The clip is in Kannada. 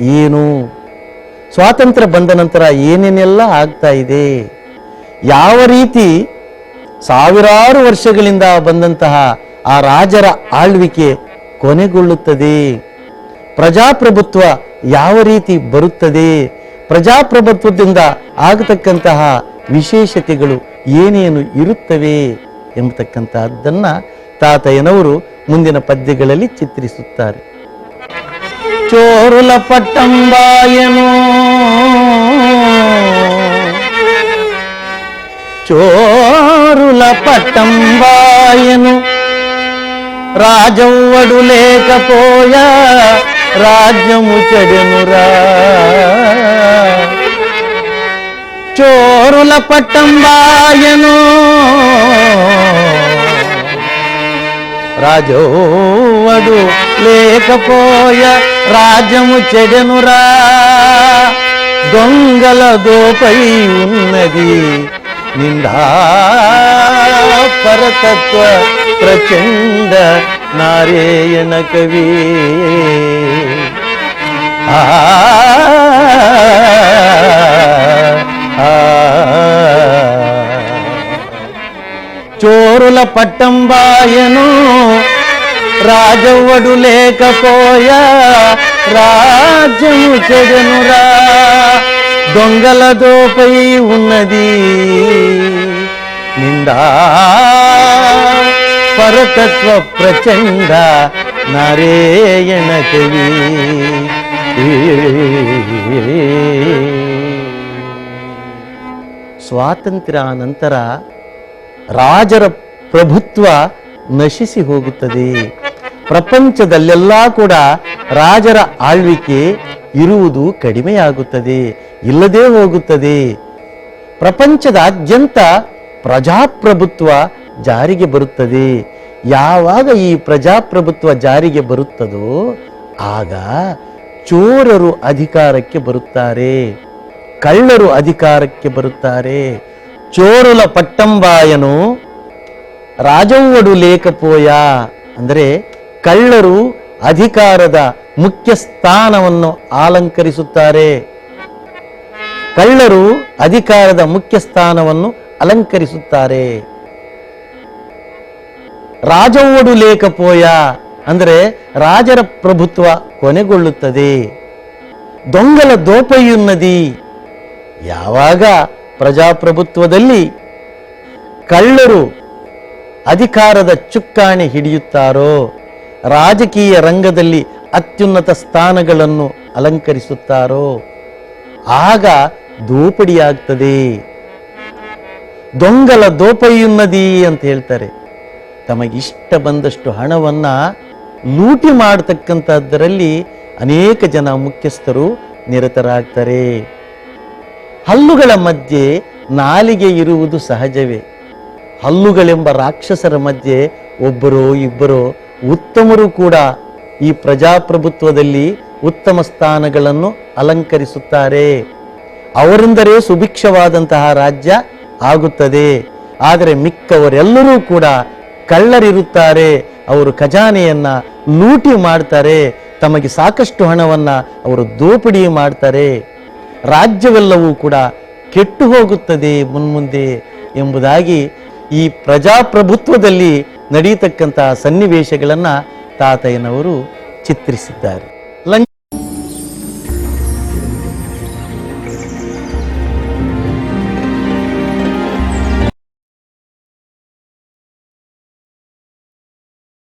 ಏನು? ಸ್ವಾತಂತ್ರ್ಯ ಬಂದ ನಂತರ ಏನೇನೆಲ್ಲ ಆಗ್ತಾ ಇದೆ? ಯಾವ ರೀತಿ ಸಾವಿರಾರು ವರ್ಷಗಳಿಂದ ಬಂದಂತಹ ಆ ರಾಜರ ಆಳ್ವಿಕೆ ಕೊನೆಗೊಳ್ಳುತ್ತದೆ? ಪ್ರಜಾಪ್ರಭುತ್ವ ಯಾವ ರೀತಿ ಬರುತ್ತದೆ? ಪ್ರಜಾಪ್ರಭುತ್ವದಿಂದ ಆಗತಕ್ಕಂತಹ ವಿಶೇಷತೆಗಳು ಏನೇನು ಇರುತ್ತವೆ ಎಂಬತಕ್ಕಂತಹದ್ದನ್ನು ತಾತಯ್ಯನವರು ಮುಂದಿನ ಪದ್ಯಗಳಲ್ಲಿ ಚಿತ್ರಿಸುತ್ತಾರೆ. చోరుల పట్టం బాయను చోరుల పట్టం బాయను రాజవ్వడు లేకపోయా రాజ్యము చెడునురా. చోరుల పట్టం బాయను రాజోవడు లేకపోయ రాజ్యము చెడెనురా. దొంగల దోపై ఉన్నది నిండా. పరతత్వ ప్రచండ నారేయణ కవి. ఆ చోరుల పట్టంబాయను రాజవ్వడు లేకపోయా రాజ్యము చెడెనురా దొంగల దోపై ఉన్నది నిండా పరతత్వ ప్రచండ నారాయణ కవి ಸ್ವಾತಂತ್ರ್ಯ ನಂತರ ರಾಜರ ಪ್ರಭುತ್ವ ನಶಿಸಿ ಹೋಗುತ್ತದೆ ಪ್ರಪಂಚದಲ್ಲೆಲ್ಲ ಕೂಡ ರಾಜರ ಆಳ್ವಿಕೆ ಇರುವುದು ಕಡಿಮೆಯಾಗುತ್ತದೆ, ಇಲ್ಲದೇ ಹೋಗುತ್ತದೆ. ಪ್ರಪಂಚದಾದ್ಯಂತ ಪ್ರಜಾಪ್ರಭುತ್ವ ಜಾರಿಗೆ ಬರುತ್ತದೆ. ಯಾವಾಗ ಈ ಪ್ರಜಾಪ್ರಭುತ್ವ ಜಾರಿಗೆ ಬರುತ್ತದೋ ಆಗ ಚೋರರು ಅಧಿಕಾರಕ್ಕೆ ಬರುತ್ತಾರೆ, ಕಳ್ಳರು ಅಧಿಕಾರಕ್ಕೆ ಬರುತ್ತಾರೆ. ಚೋರುಲ ಪಟ್ಟಂಬಾಯನು ರಾಜವ್ವಡು ಲೇಖಪೋಯ, ಅಂದರೆ ಕಳ್ಳರು ಅಧಿಕಾರದ ಮುಖ್ಯ ಸ್ಥಾನವನ್ನು ಅಲಂಕರಿಸುತ್ತಾರೆ. ಕಳ್ಳರು ಅಧಿಕಾರದ ಮುಖ್ಯ ಸ್ಥಾನವನ್ನು ಅಲಂಕರಿಸುತ್ತಾರೆ. ರಾಜವೋಡು ಲೇಖಪೋಯ ಅಂದರೆ ರಾಜರ ಪ್ರಭುತ್ವ ಕೊನೆಗೊಳ್ಳುತ್ತದೆ. ದೊಂಗಲ ದೋಪೆಯುನ್ನದಿ ಯಾವಾಗ ಪ್ರಜಾಪ್ರಭುತ್ವದಲ್ಲಿ ಕಳ್ಳರು ಅಧಿಕಾರದ ಚುಕ್ಕಾಣಿ ಹಿಡಿಯುತ್ತಾರೋ? ರಾಜಕೀಯ ರಂಗದಲ್ಲಿ ಅತ್ಯುನ್ನತ ಸ್ಥಾನಗಳನ್ನು ಅಲಂಕರಿಸುತ್ತಾರೋ? ಆಗ ದೋಪಡಿಯಾಗ್ತದೆ. ದೊಂಗಲ ದೋಪಯುನ್ನದಿ ಅಂತ ಹೇಳ್ತಾರೆ. ತಮಗಿಷ್ಟ ಬಂದಷ್ಟು ಹಣವನ್ನ ಲೂಟಿ ಮಾಡತಕ್ಕಂಥದ್ದರಲ್ಲಿ ಅನೇಕ ಜನ ಮುಖ್ಯಸ್ಥರು ನಿರತರಾಗ್ತಾರೆ. ಹಲ್ಲುಗಳ ಮಧ್ಯೆ ನಾಲಿಗೆ ಇರುವುದು ಸಹಜವೇ. ಹಲ್ಲುಗಳೆಂಬ ರಾಕ್ಷಸರ ಮಧ್ಯೆ ಒಬ್ಬರೋ ಇಬ್ಬರೋ ಉತ್ತಮರು ಕೂಡ ಈ ಪ್ರಜಾಪ್ರಭುತ್ವದಲ್ಲಿ ಉತ್ತಮ ಸ್ಥಾನಗಳನ್ನು ಅಲಂಕರಿಸುತ್ತಾರೆ. ಅವರಿಂದಲೇ ಸುಭಿಕ್ಷವಾದಂತಹ ರಾಜ್ಯ ಆಗುತ್ತದೆ. ಆದರೆ ಮಿಕ್ಕವರೆಲ್ಲರೂ ಕೂಡ ಕಳ್ಳರಿರುತ್ತಾರೆ. ಅವರು ಖಜಾನೆಯನ್ನ ಲೂಟಿ ಮಾಡ್ತಾರೆ. ತಮಗೆ ಸಾಕಷ್ಟು ಹಣವನ್ನ ಅವರು ದೋಪಿಡಿ ಮಾಡ್ತಾರೆ. ರಾಜ್ಯವೆಲ್ಲವೂ ಕೂಡ ಕೆಟ್ಟು ಹೋಗುತ್ತದೆ ಮುನ್ಮುಂದೆ ಎಂಬುದಾಗಿ ಈ ಪ್ರಜಾಪ್ರಭುತ್ವದಲ್ಲಿ ನಡೀತಕ್ಕಂತಹ ಸನ್ನಿವೇಶಗಳನ್ನು ತಾತಯ್ಯನವರು ಚಿತ್ರಿಸಿದ್ದಾರೆ.